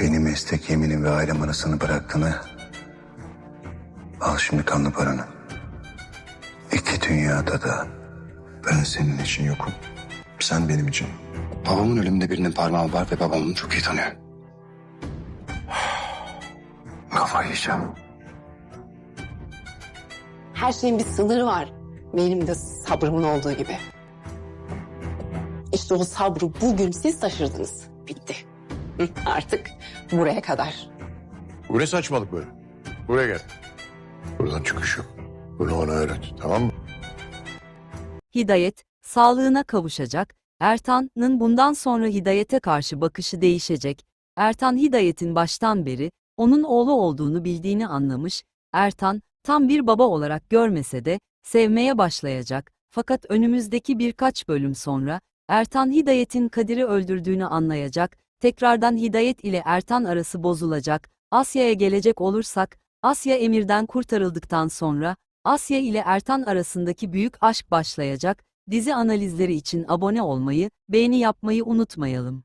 Beni meslek yeminin ve ailem arasını bıraktığını... Al şimdi kanlı paranı. İki dünyada da ben senin için yokum. Sen benim için. Babamın ölümünde birinin parmağı var ve babam onu çok iyi tanıyor. Kafayı yiyeceğim. Her şeyin bir sınırı var. Benim de sabrımın olduğu gibi. İşte o sabrı bugün siz taşırdınız. Bitti. Artık buraya kadar. Bu ne saçmalık böyle? Buraya gel. Buradan çıkış yok. Bunu ona öğret tamam mı? Hidayet, sağlığına kavuşacak, Ertan'ın bundan sonra Hidayet'e karşı bakışı değişecek. Ertan Hidayet'in baştan beri onun oğlu olduğunu bildiğini anlamış, Ertan, tam bir baba olarak görmese de, sevmeye başlayacak. Fakat önümüzdeki birkaç bölüm sonra, Ertan Hidayet'in Kadir'i öldürdüğünü anlayacak, tekrardan Hidayet ile Ertan arası bozulacak. Asya'ya gelecek olursak, Asya Emir'den kurtarıldıktan sonra, Asya ile Ertan arasındaki büyük aşk başlayacak. Dizi analizleri için abone olmayı, beğeni yapmayı unutmayalım.